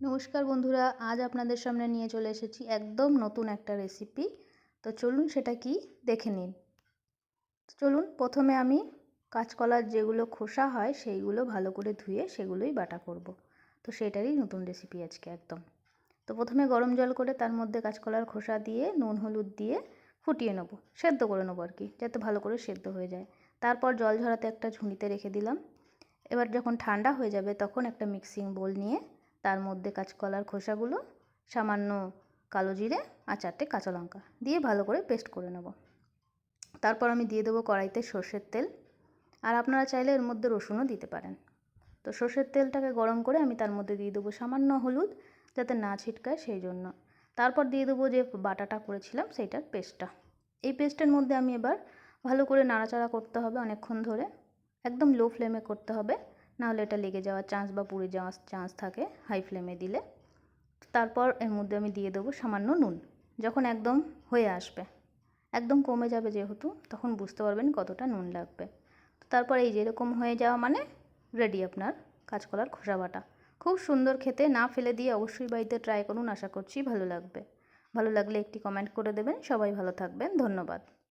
নমস্কার বন্ধুরা, আজ আপনাদের সামনে নিয়ে চলে এসেছি একদম নতুন একটা রেসিপি তো চলুন সেটা কি দেখে নিন। চলুন, প্রথমে আমি কাঁচকলার যেগুলো খোসা হয়, সেইগুলো ভালো করে ধুয়ে সেগুলোই বাটা করব। তো সেটারই নতুন রেসিপি আজকে একদম। তো প্রথমে গরম জল করে তার মধ্যে কাঁচকলার খোসা দিয়ে, নুন, হলুদ দিয়ে ফুটিয়ে নেব। সেদ্ধ করে নেব আর কি, যাতে ভালো করে সেদ্ধ হয়ে যায়। তারপর জল ঝরাতে একটা ঝুঁড়িতে রেখে দিলাম। এবার যখন ঠান্ডা হয়ে যাবে, তখন একটা মিক্সিং বোল নিয়ে তার মধ্যে কাঁচকলার খোসাগুলো সামান্য কালো জিরে আর চারটে কাঁচা লঙ্কা দিয়ে ভালো করে পেস্ট করে নেব। তারপর আমি দিয়ে দেবো কড়াইতে সর্ষের তেল। আর আপনারা চাইলে এর মধ্যে রসুনও দিতে পারেন। তো সর্ষের তেলটাকে গরম করে আমি তার মধ্যে দিয়ে দেবো সামান্য হলুদ যাতে না ছিটকায় সেই জন্য। তারপর দিয়ে দেবো যে বাটাটা করেছিলাম সেইটার পেস্টটা এই পেস্টের মধ্যে আমি এবার ভালো করে নাড়াচাড়া করতে হবে অনেকক্ষণ ধরে। একদম লো ফ্লেমে করতে হবে। নাহলে এটা লেগে যাওয়ার চান্স বা পুড়ে যাওয়ার চান্স থাকে হাই ফ্লেমে দিলে। তারপর এর মধ্যে আমি দিয়ে দেবো সামান্য নুন, যখন একদম হয়ে আসবে। একদম কমে যাবে যেহেতু, তখন বুঝতে পারবেন কতটা নুন লাগবে। তারপর এই যেরকম হয়ে যাওয়া মানে রেডি আপনার কাঁচকলার খোসা বাটা। খুব সুন্দর খেতে, না ফেলে দিয়ে অবশ্যই বাড়িতে ট্রাই করুন, আশা করছি ভালো লাগবে। ভালো লাগলে একটি কমেন্ট করে দেবেন। সবাই ভালো থাকবেন। ধন্যবাদ।